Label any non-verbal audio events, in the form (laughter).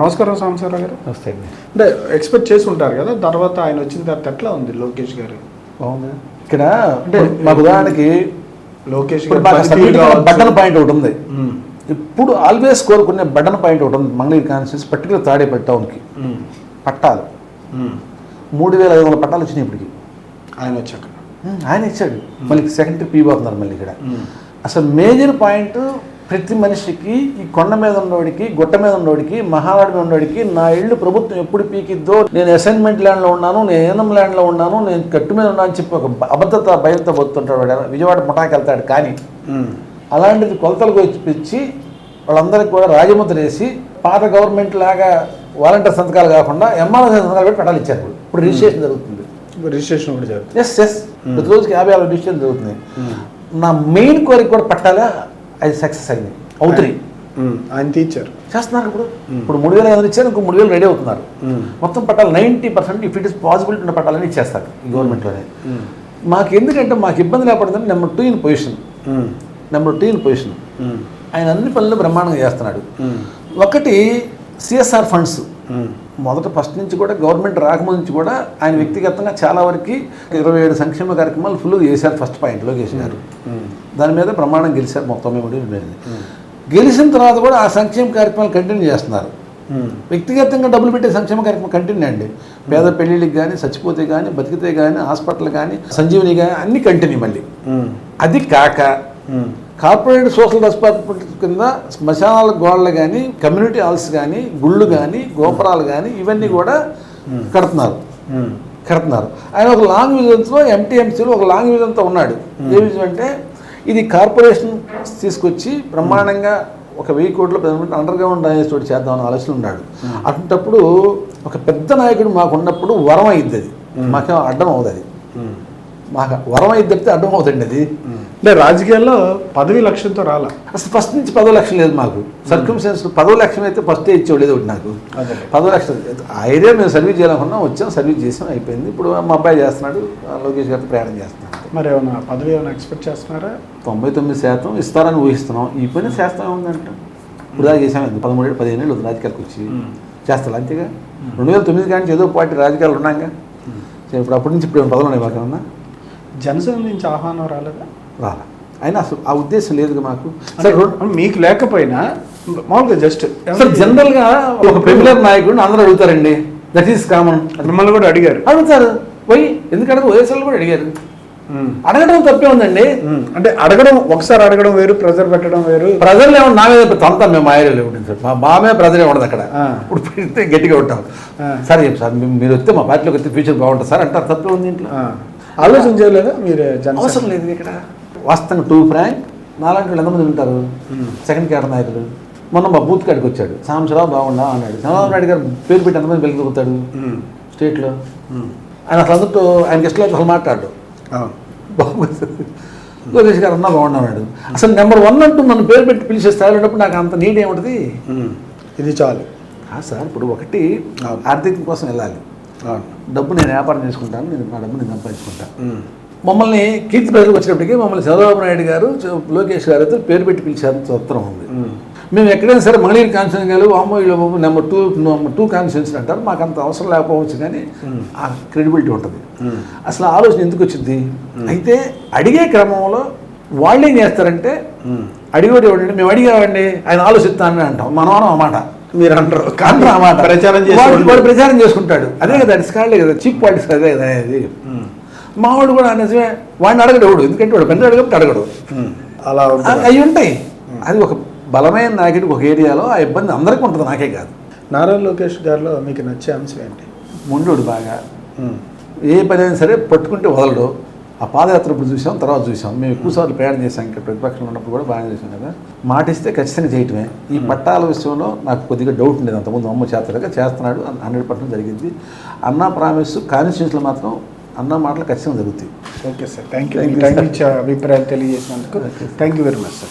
నమస్కారం సాంబశివరావు గారు. అండి. అంటే ఎక్స్పెక్ట్ చేసి ఉంటారు కదా తర్వాత ఆయన వచ్చిన తర్వాత ఎట్లా ఉంది లోకేష్ గారు? బాగుంది. ఇక్కడ అంటే మాకు ఉదాహరణకి లోకేష్. బటన్ పాయింట్ ఒకటి ఉంది. ఇప్పుడు ఆల్వేస్ కోరుకునే బటన్ పాయింట్ ఒకటి ఉంది. మంగళగిరి కాన్స్టిట్యూన్స్ పర్టికులర్ తాడేపల్లి టౌన్కి పట్టాలు. మూడు వేల ఐదు వందల పట్టాలు వచ్చినాయి ఇప్పటికి. ఆయన వచ్చాక. ఆయన ఇచ్చాడు. మళ్ళీ సెకండ్ ట్రిప్ ఇవ్వబోతున్నారు మళ్ళీ ఇక్కడ. అసలు మేజర్ పాయింట్ ప్రతి మనిషికి ఈ కొండ మీద ఉన్నవాడికి గుట్ట మీద ఉన్నవాడికి మహానాడు మీద ఉన్నవాడికి నా ఇల్లు ప్రభుత్వం ఎప్పుడు పీకిద్దో నేను అసైన్మెంట్ ల్యాండ్లో ఉన్నాను నేను ఏనం ల్యాండ్లో ఉన్నాను నేను కట్టు మీద ఉన్నాను అని చెప్పి ఒక అబద్ధత భయంతో పోతుంటాడు వాడు. విజయవాడ ముఠాకి వెళ్తాడు కానీ అలాంటిది కొలతలకు వచ్చి వాళ్ళందరికీ కూడా రాజముద్ర వేసి పాత గవర్నమెంట్ లాగా వాలంటీర్ సంతకాలు కాకుండా ఎంఆర్ఓ సంతకాలు పెట్టి పట్టాలు ఇచ్చారు ఇప్పుడు. ఇప్పుడు రిజిస్ట్రేషన్ జరుగుతుంది. రిజిస్ట్రేషన్ కూడా జరుగుతుంది. ఎస్ ఎస్ ప్రతిరోజుకి యాభై ఆరు రిజిస్ట్రేషన్ జరుగుతుంది. నా మెయిన్ కోరిక కూడా పట్టాలా? అది సక్సెస్ అయింది. అవుతున్నాయి ఉమ్, ఆయన తీర్చారు. చేస్తున్నారు ఇప్పుడు? ఇప్పుడు మూడు వేల ఐదు ఇచ్చారు ఇంకో మూడు వేలు రెడీ అవుతున్నారు. మొత్తం పట్టాలి ninety percent if it is possibility ఉన్న పట్టాలని ఇచ్చేస్తారు ఈ గవర్నమెంట్లోనే మాకు ఎందుకంటే మాకు ఇబ్బంది లేకపోతుందని number two in position number two in position ఆయన అన్ని పనులు బ్రహ్మాండంగా చేస్తున్నాడు. ఒకటి సిఎస్ఆర్ ఫండ్స్ మొదట ఫస్ట్ నుంచి కూడా గవర్నమెంట్ రాకముందు నుంచి కూడా ఆయన వ్యక్తిగతంగా చాలా వరకు ఇరవై ఏడు సంక్షేమ కార్యక్రమాలు ఫుల్ చేశారు ఫస్ట్ పాయింట్ లోకేష్ గారు ఉమ్, దాని మీద ప్రమాణం గెలిచారు మొత్తం మేము. ఉండేది గెలిచిన తర్వాత కూడా ఆ సంక్షేమ కార్యక్రమాలు కంటిన్యూ చేస్తున్నారు. వ్యక్తిగతంగా డబ్బులు పెట్టే సంక్షేమ కార్యక్రమం కంటిన్యూ అండి. పేద పెళ్ళిళ్ళకి కానీ చచ్చిపోతే కానీ బతికితే కానీ హాస్పిటల్ కానీ సంజీవని కానీ అన్ని కంటిన్యూ మళ్ళీ. అది కాక కార్పొరేట్ సోషల్ రెస్పాన్సిబిలిటీ కింద శ్మశానాల గోడలు కానీ కమ్యూనిటీ హాల్స్ కానీ గుళ్ళు కానీ గోపురాలు కానీ ఇవన్నీ కూడా కడుతున్నారు. కడుతున్నారు. ఆయన ఒక లాంగ్ విజన్స్లో ఎంటీఎంసీలో ఒక లాంగ్ విజన్తో ఉన్నాడు. ఏ విజన్ అంటే ఇది కార్పొరేషన్ తీసుకొచ్చి బ్రహ్మాండంగా ఒక వెయ్యి కోట్ల అండర్ గ్రౌండ్ డ్రైనేజ్ తోటి చేద్దామని ఆలోచన ఉన్నాడు. అటువంటప్పుడు ఒక పెద్ద నాయకుడు మాకు ఉన్నప్పుడు వరం అయింది అది. మాకేం అడ్డం అవుతుంది అది. మాకు వరం అయింది తప్పితే అడ్డం అవుతుంది అది. అంటే రాజకీయాల్లో పదవి లక్ష్యంతో రాలా? అసలు ఫస్ట్ నుంచి పదో లక్షలు లేదు మాకు. సర్కమ్స్టెన్స్ పదో లక్షలు అయితే ఫస్టే ఇచ్చేవాడు ఒకటి నాకు. అదే. పదో లక్షలు ఆ ఏరియా మేము సర్వీస్ చేయాలనుకున్నాం వచ్చాం సర్వీస్ చేసాం అయిపోయింది. ఇప్పుడు మా అబ్బాయి చేస్తున్నాడు లోకేష్ గారితో ప్రయాణం చేస్తున్నాడు. మరి ఏమైనా పదవి ఏమైనా ఎక్స్పెక్ట్ చేస్తున్నారా? తొంభై తొమ్మిది శాతం ఇస్తారని ఊహిస్తున్నాం. ఈ పని చేస్తాం ఉందంట. దాకా చేసాం పదమూడు పదిహేను ఏళ్ళు రాజకీయాలకు వచ్చి చేస్తారు? అంతేగా? రెండు వేల తొమ్మిది కానీ ఏదో పార్టీ రాజకీయాలు ఉన్నాగా ఇప్పుడు అప్పటి నుంచి ఇప్పుడు పదవులు ఉన్నాయి మాకేమన్నా? జనసేన నుంచి ఆహ్వానం రాలేదా? రాలా. అయినా అసలు ఆ ఉద్దేశం లేదు మాకు. మీకు లేకపోయినా మామూలుగా జస్ట్ అసలు జనరల్గా ఒక ప్రెమిలర్ నాయకుడిని అందరూ అడుగుతారండి. That is common. మిమ్మల్ని కూడా అడిగారు. అడుగుతారు. పోయి ఎందుకంటే వైఎస్ఆర్లు కూడా అడిగారు. అడగడం తప్పే ఉందండి. ఉమ్. అంటే అడగడం ఒకసారి అడగడం వేరు ప్రెజర్ పెట్టడం వేరు. ప్రజలు ఏమన్నా నా మీద తంతా మేము మాయలు ఉంటుంది మా మా మీద ప్రజలే ఉండదు అక్కడ. ఇప్పుడు పెడితే గట్టిగా ఉంటాం. సరే చెప్పు సార్ మీరు వస్తే మా పార్టీలోకి వస్తే ఫ్యూచర్ బాగుంటుంది సార్ అంటారు. తప్పే ఉంది ఇంట్లో. ఆలోచన చేయలేదా మీరు అవసరం లేదు ఇక్కడ. వాస్తవంగా టూ ఫ్రాంక్ నాలాంటి వాళ్ళు ఎంతమంది ఉంటారు? సెకండ్ క్యాడర్ నాయకులు. మొన్న మా బూత్ కాడికి వచ్చాడు. సాంబశివరావు బాగుండా? అన్నాడు. చంద్రబాబు నాయుడు గారు పేరు పెట్టి ఎంతమంది వెలుగుతాడు. స్టేట్లో. ఆయన అసలు అందరితో ఆయనకి ఇష్టం అసలు మాట్లాడు బాగుంది లోకేష్ గారు అన్నా బాగున్నాడు అసలు నెంబర్ వన్ అంటూ నన్ను పేరు పెట్టి పిలిచే స్థాయిలో ఉన్నప్పుడు నాకు అంత నీడ్ ఏముంటుంది. ఇది చాలు సార్ ఇప్పుడు ఒకటి. ఆర్థికం కోసం వెళ్ళాలి డబ్బు నేను వ్యాపారం చేసుకుంటాను నేను నా డబ్బు నేను సంపాదించుకుంటాను. మమ్మల్ని కీర్తి ప్రజలకు వచ్చినప్పటికీ మమ్మల్ని చంద్రబాబు నాయుడు గారు లోకేష్ గారు అయితే పేరు పెట్టి పిలిచారు ఉత్తరం ఉంది. మేము ఎక్కడైనా సరే మంగళగిరి కాన్స్టిట్యూన్ గారు అమ్మో వీళ్ళు number two number two constituency అంటారు. మాకు అంత అవసరం లేకపోవచ్చు కానీ ఆ క్రెడిబిలిటీ ఉంటుంది. అసలు ఆలోచన ఎందుకు వచ్చింది? అయితే అడిగే క్రమంలో వాళ్ళు ఏం చేస్తారంటే ఉమ్. అడిగోడు ఎవడండి? మేము అడిగామండి ఆయన ఆలోచిస్తానని అంటాం. మనం అనం అన్నమాట. మీరు అంటారు. కాంట్రా అన్నమాట. (laughs) ప్రచారం చేసి వాడు ప్రచారం చేసుకుంటాడు. అదే కదా అది కాళ్ళే కదా. చీప్ పాలిటిక్స్ అదే కదా ఉమ్. మావాడు కూడా నిజమే వాడిని అడగడు ఎందుకంటే వాడు పెద్ద అడగడు. ఉమ్. అలా అవి ఉంటాయి. అది ఒక బలమైన నాయకుడికి ఒక ఏరియాలో ఆ ఇబ్బంది అందరికీ ఉంటుంది నాకే కాదు. నారా లోకేష్ గారిలో మీకు నచ్చే అంశం ఏంటి? ముండోడు బాగా. ఏ పని అయినా సరే పట్టుకుంటే వదలడు. ఆ పాదయాత్ర ఇప్పుడు చూసాం తర్వాత చూసాం. మేము ఎక్కువసార్లు ప్రయాణం చేసాం ఇక్కడ ప్రతిపక్షంలో ఉన్నప్పుడు కూడా బాగా చేసాం కదా. మాటిస్తే ఖచ్చితంగా చేయటమే. ఈ పట్టాల విషయంలో నాకు కొద్దిగా డౌట్ ఉండేది అంతకుముందు. అమ్మ చేస్తాడుగా చేస్తున్నాడు హండ్రెడ్ పర్సెంట్ జరిగింది. అన్న ప్రామిస్ కాన్స్టిట్యూన్స్లో మాత్రం అన్న మాటలు ఖచ్చితంగా జరుగుతాయి. Okay sir. థ్యాంక్ యూ అభిప్రాయాలు తెలియజేసినందుకు thank you very much sir.